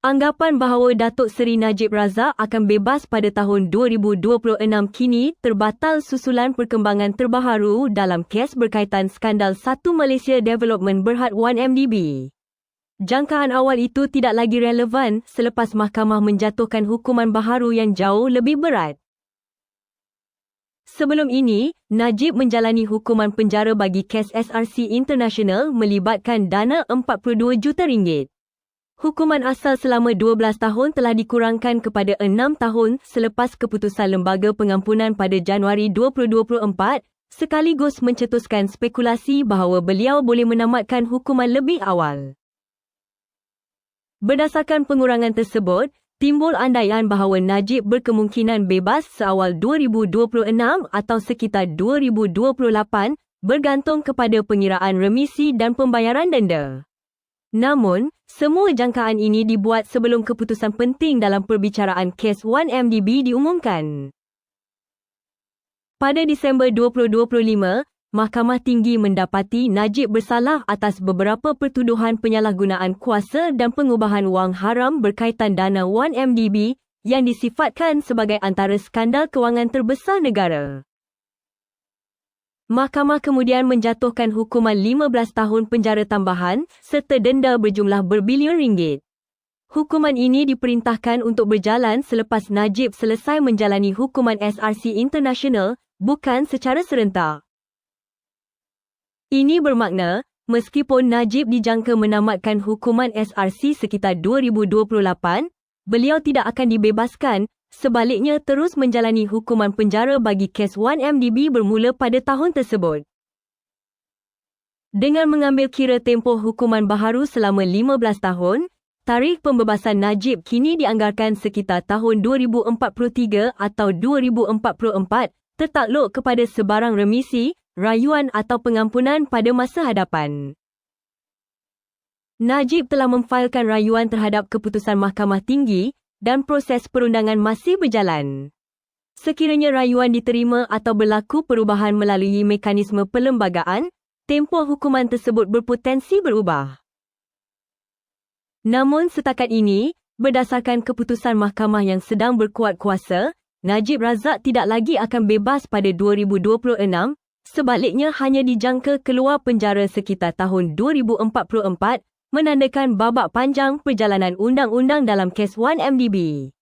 Anggapan bahawa Datuk Seri Najib Razak akan bebas pada tahun 2026 kini terbatal susulan perkembangan terbaharu dalam kes berkaitan skandal Satu Malaysia Development Berhad 1MDB. Jangkaan awal itu tidak lagi relevan selepas mahkamah menjatuhkan hukuman baharu yang jauh lebih berat. Sebelum ini, Najib menjalani hukuman penjara bagi kes SRC International melibatkan dana 42 juta ringgit. Hukuman asal selama 12 tahun telah dikurangkan kepada 6 tahun selepas keputusan Lembaga Pengampunan pada Januari 2024 sekaligus mencetuskan spekulasi bahawa beliau boleh menamatkan hukuman lebih awal. Berdasarkan pengurangan tersebut, timbul andaian bahawa Najib berkemungkinan bebas seawal 2026 atau sekitar 2028 bergantung kepada pengiraan remisi dan pembayaran denda. Namun, semua jangkaan ini dibuat sebelum keputusan penting dalam perbicaraan kes 1MDB diumumkan. Pada Disember 2025, Mahkamah Tinggi mendapati Najib bersalah atas beberapa pertuduhan penyalahgunaan kuasa dan pengubahan wang haram berkaitan dana 1MDB yang disifatkan sebagai antara skandal kewangan terbesar negara. Mahkamah kemudian menjatuhkan hukuman 15 tahun penjara tambahan serta denda berjumlah berbilion ringgit. Hukuman ini diperintahkan untuk berjalan selepas Najib selesai menjalani hukuman SRC International, bukan secara serentak. Ini bermakna, meskipun Najib dijangka menamatkan hukuman SRC sekitar 2028, beliau tidak akan dibebaskan Sebaliknya terus menjalani hukuman penjara bagi kes 1MDB bermula pada tahun tersebut. Dengan mengambil kira tempoh hukuman baharu selama 15 tahun, tarikh pembebasan Najib kini dianggarkan sekitar tahun 2043 atau 2044 tertakluk kepada sebarang remisi, rayuan atau pengampunan pada masa hadapan. Najib telah memfailkan rayuan terhadap keputusan Mahkamah Tinggi dan proses perundangan masih berjalan. Sekiranya rayuan diterima atau berlaku perubahan melalui mekanisme perlembagaan, tempoh hukuman tersebut berpotensi berubah. Namun setakat ini, berdasarkan keputusan mahkamah yang sedang berkuat kuasa, Najib Razak tidak lagi akan bebas pada 2026, sebaliknya hanya dijangka keluar penjara sekitar tahun 2044 menandakan babak panjang perjalanan undang-undang dalam kes 1MDB.